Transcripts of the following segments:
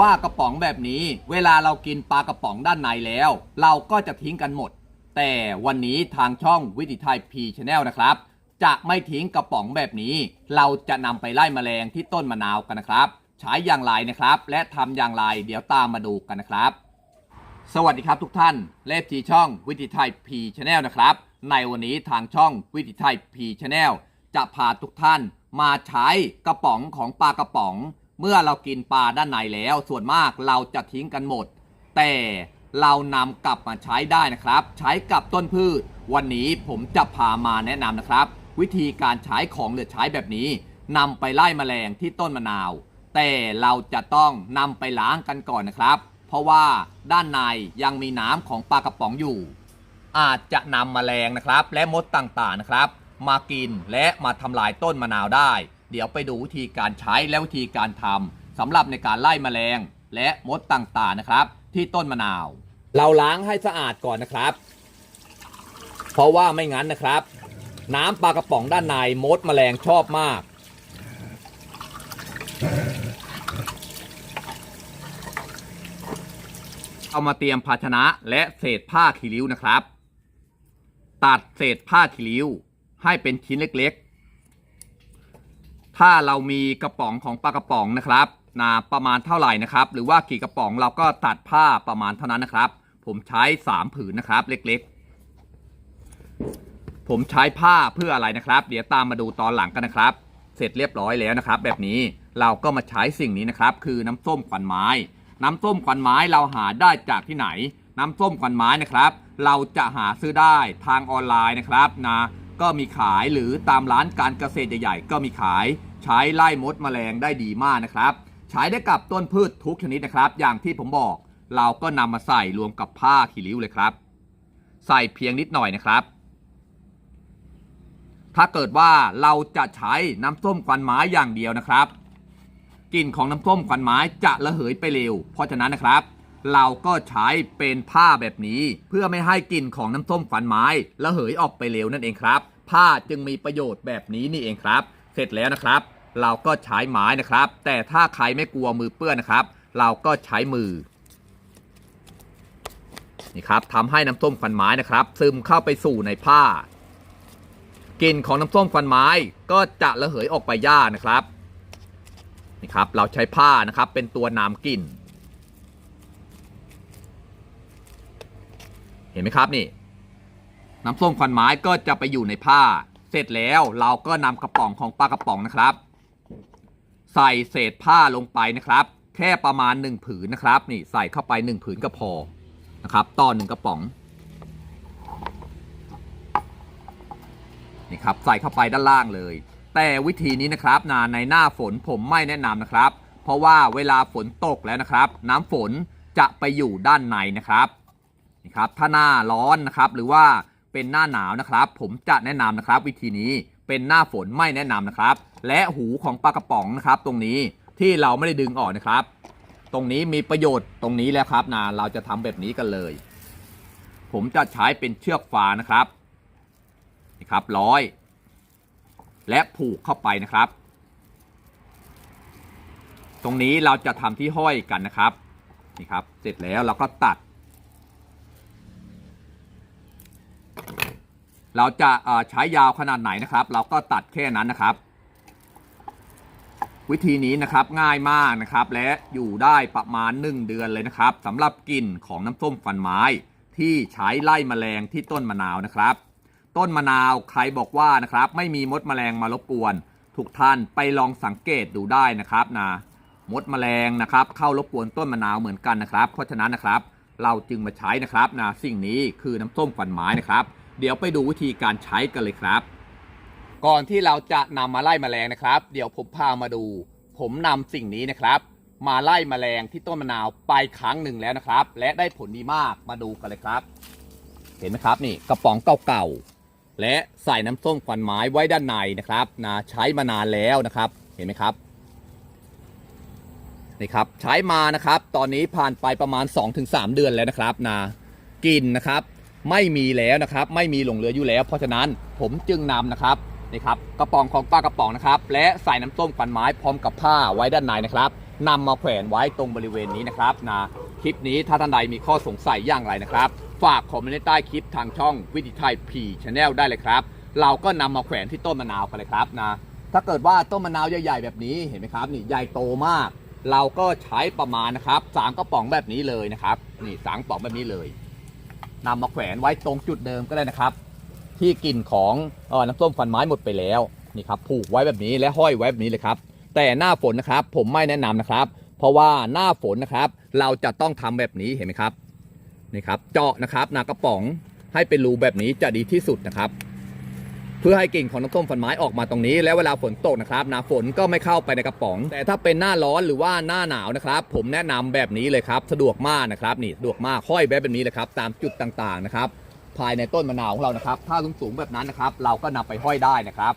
ว่ากระป๋องแบบนี้ เวลาเรากินปลากระป๋องด้านในแล้ว เราก็จะทิ้งกันหมด แต่วันนี้ทางช่องวิถีไทยพีชแนลนะครับ จะไม่ทิ้งกระป๋องแบบนี้ เราจะนำไปไล่แมลงที่ต้นมะนาวกันนะครับใช้อย่างไรนะครับ และทำอย่างไรเดี๋ยวตามมาดูกันนะครับ สวัสดีครับทุกท่านเลฟทีช่องวิถีไทยพีชแนลนะครับ ในวันนี้ทางช่องวิถีไทยพีชแนลจะพาทุกท่านมาใช้กระป๋องของปลากระป๋อง เมื่อเรากินปลาด้านในแล้วส่วนมากเราจะทิ้งกันหมด แต่เรานำกลับมาใช้ได้นะครับ ใช้กับต้นพืช วันนี้ผมจะพามาแนะนำนะครับ วิธีการใช้ของเหลือใช้แบบนี้นำไปไล่แมลงที่ต้นมะนาว แต่เราจะต้องนำไปล้างกันก่อนนะครับ เพราะว่าด้านในยังมีน้ำของปลากระป๋องอยู่ อาจจะนำแมลงนะครับ และมดต่างๆนะครับ มากินและมาทำลายต้นมะนาวได้ เดี๋ยวไปดูวิธีการใช้และวิธีการทำสำหรับในการไล่แมลง และมดต่างๆนะครับ ที่ต้นมะนาว เราล้างให้สะอาดก่อนนะครับ เพราะว่าไม่งั้นนะครับ น้ำปลากระป๋องด้านในมดแมลงชอบมากเอามาเตรียมภาชนะและเศษผ้าคีริ้วนะครับ ตัดเศษผ้าคีริ้วให้เป็นชิ้นเล็กๆ ถ้าเรามีกระป๋องของปลากระป๋องนะครับนาประมาณเท่าไหร่นะครับ หรือว่ากี่กระป๋องเราก็ตัดผ้าประมาณเท่านั้นนะครับ ผมใช้สามผืนนะครับ เล็กๆ ผมใช้ผ้าเพื่ออะไรนะครับ เดี๋ยวตามมาดูตอนหลังกันนะครับ เสร็จเรียบร้อยแล้วนะครับ แบบนี้เราก็มาใช้สิ่งนี้นะครับ คือน้ำส้มขวัญไม้ น้ำส้มขวัญไม้เราหาได้จากที่ไหน น้ำส้มขวัญไม้นะครับ เราจะหาซื้อได้ทางออนไลน์นะครับนะก็มีขายหรือตามร้านการเกษตรใหญ่ ๆ ก็มีขาย ใช้ไล่มดแมลงได้ดีมากนะครับ ใช้ได้กับต้นพืชทุกชนิดนะครับ อย่างที่ผมบอกเราก็นำมาใส่รวมกับผ้าขี้ริ้วเลยครับ ใส่เพียงนิดหน่อยนะครับ ถ้าเกิดว่าเราจะใช้น้ำส้มควันไม้อย่างเดียวนะครับกลิ่นของน้ำส้มควันไม้จะระเหยไปเร็ว เพราะฉะนั้นนะครับ เราก็ใช้เป็นผ้าแบบนี้ เพื่อไม่ให้กลิ่นของน้ำส้มควันไม้ระเหยออกไปเร็วนั่นเองครับ ผ้าจึงมีประโยชน์แบบนี้นี่เองครับ เสร็จแล้วนะครับ เราก็ใช้ไม้นะครับ แต่ถ้าใครไม่กลัวมือเปื้อนนะครับ เราก็ใช้มือนี่ครับทำให้น้ำส้มควันไม้นะครับ ซึมเข้าไปสู่ในผ้ากลิ่นของน้ำส้มควันไม้ก็จะระเหยออกไปย่านะครับนี่ครับ เราใช้ผ้านะครับเป็นตัวนำกลิ่น เห็นไหมครับนี่ น้ำส้มควันไม้ก็จะไปอยู่ในผ้า เสร็จแล้วเราก็นำกระป๋องของปลากระป๋องนะครับ ใส่เศษผ้าลงไปนะครับ แค่ประมาณหนึ่งผืนนะครับ นี่ใส่เข้าไปหนึ่งผืนก็พอนะครับต่อหนึ่งกระป๋องนี่ครับใส่เข้าไปด้านล่างเลย แต่วิธีนี้นะครับนาในหน้าฝนผมไม่แนะนำนะครับ เพราะว่าเวลาฝนตกแล้วนะครับ น้ำฝนจะไปอยู่ด้านในนะครับนี่ครับถ้าหน้าร้อนนะครับ หรือว่าเป็นหน้าหนาวนะครับ ผมจะแนะนำนะครับ วิธีนี้ เป็นหน้าฝนไม่แนะนำนะครับ และหูของปลากระป๋องนะครับตรงนี้ที่เราไม่ได้ดึงออกนะครับ ตรงนี้มีประโยชน์ตรงนี้แล้วครับนาเราจะทำแบบนี้กันเลย ผมจะใช้เป็นเชือกฟานะครับนี่ครับร้อย และผูกเข้าไปนะครับ ตรงนี้เราจะทำที่ห้อยกันนะครับนี่ครับ เสร็จแล้วเราก็ตัด เราจะใช้ยาวขนาดไหนนะครับ เราก็ตัดแค่นั้นนะครับ วิธีนี้นะครับง่ายมากนะครับ และอยู่ได้ประมาณ 1 เดือนเลยนะครับสำหรับกลิ่นของน้ำส้มฟันไม้ ที่ใช้ไล่แมลงที่ต้นมะนาวนะครับ ต้นมะนาวใครบอกว่านะครับไม่มีมดแมลงมารบกวน ทุกท่านไปลองสังเกตดูได้นะครับนะมดแมลงนะครับเข้ารบกวนต้นมะนาวเหมือนกันนะครับ เพราะฉะนั้นนะครับ เราจึงมาใช้นะครับนะสิ่งนี้คือน้ำส้มฝันไม้นะครับ เดี๋ยวไปดูวิธีการใช้กันเลยครับ ก่อนที่เราจะนำมาไล่แมลงนะครับ เดี๋ยวผมพามาดู ผมนำสิ่งนี้นะครับ มาไล่แมลงที่ต้นมะนาวไปครั้งหนึ่งแล้วนะครับ และได้ผลดีมากมาดูกันเลยครับ เห็นไหมครับนี่กระป๋องเก่าๆและใส่น้ำส้มควันไม้ไว้ด้านในนะครับนะใช้มานานแล้วนะครับ เห็นไหมครับนี่ครับใช้มานะครับ ตอนนี้ผ่านไปประมาณ 2-3 เดือนแล้วนะครับนะกลินนะครับ ไม่มีแล้วนะครับ ไม่มีหลงเหลืออยู่แล้ว เพราะฉะนั้นผมจึงนำนะครับนี่ครับกระป๋องของป้ากระป๋องนะครับ และใส่น้ำส้มควันไม้พร้อมกับผ้าไว้ด้านในนะครับนำมาแขวนไว้ตรงบริเวณนี้นะครับนะคลิปนี้ถ้าท่านใดมีข้อสงสัยอย่างไรนะครับ ฝากคอมเมนต์ใต้คลิปทางช่องวิถีไทยพีชแนลได้เลยครับ เราก็นำมาแขวนที่ต้นมะนาวกันเลยครับนะถ้าเกิดว่าต้นมะนาวใหญ่ๆแบบนี้เห็นไหมครับนี่ใหญ่โตมาก เราก็ใช้ประมาณนะครับสามกระป๋องแบบนี้เลยนะครับนี่สามกระป๋องแบบนี้เลย นำมาแขวนไว้ตรงจุดเดิมก็ได้นะครับ ที่กลิ่นของออน้ำส้มฟันไม้หมดไปแล้วนี่ครับผูกไว้แบบนี้และห้อยไว้แบบนี้เลยครับ แต่หน้าฝนนะครับ ผมไม่แนะนำนะครับ เพราะว่าหน้าฝนนะครับ เราจะต้องทำแบบนี้เห็นไหมครับนี่ครับ เจาะนะครับหนากระป๋องให้เป็นรูแบบนี้จะดีที่สุดนะครับ เพื่อให้กลิ่นของน้ำส้มฟันไม้ออกมาตรงนี้ แล้วเวลาฝนตกนะครับน้ำฝนก็ไม่เข้าไปในกระป๋อง แต่ถ้าเป็นหน้าร้อนหรือว่าหน้าหนาวนะครับ ผมแนะนำแบบนี้เลยครับ สะดวกมากนะครับนี่สะดวกมากห้อยแบบนี้เลยครับตามจุดต่างๆนะครับภายในต้นมะนาวของเรานะครับ ถ้าสูงๆแบบนั้นนะครับ เราก็นำไปห้อยได้นะครับ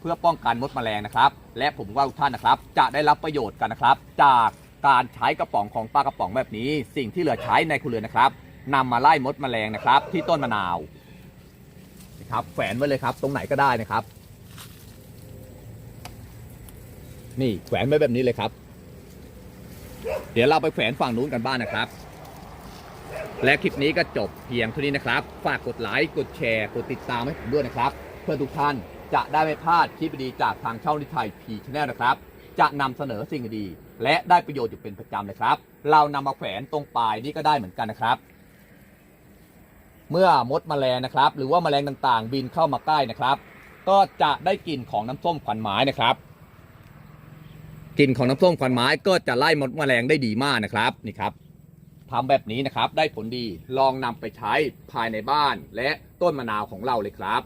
เพื่อป้องกันมดแมลงนะครับ และผมว่าทุกท่านนะครับ จะได้รับประโยชน์กันนะครับ จากการใช้กระป๋องของปลากระป๋องแบบนี้ สิ่งที่เหลือใช้ในครัวเรือนนะครับนำมาไล่มดแมลงนะครับ ที่ต้นมะนาว ครับแขวนไว้เลยครับ ตรงไหนก็ได้นะครับ นี่แขวนไว้แบบนี้เลยครับ เดี๋ยวเราไปแขวนฝั่งนู้นกันบ้างนะครับ และคลิปนี้ก็จบเพียงเท่านี้นะครับ ฝากกดไลค์กดแชร์กดติดตามให้ผมด้วยนะครับ เพื่อทุกท่านจะได้ไม่พลาดคลิปดีจากทางช่องนิทายพีชแนลนะครับ จะนำเสนอสิ่งดีและได้ประโยชน์อยู่เป็นประจำเลยครับ เรานำมาแขวนตรงปลายนี่ก็ได้เหมือนกันนะครับ เมื่อมดแมลงนะครับ หรือว่าแมลงต่างๆ บินเข้ามาใกล้นะครับ ก็จะได้กลิ่นของน้ำส้มขวัญไม้นะครับกลิ่นของน้ำส้มขวัญไม้ก็จะไล่มดแมลงได้ดีมากนะครับนี่ครับทำแบบนี้นะครับได้ผลดีลองนำไปใช้ภายในบ้านและต้นมะนาวของเราเลยครับ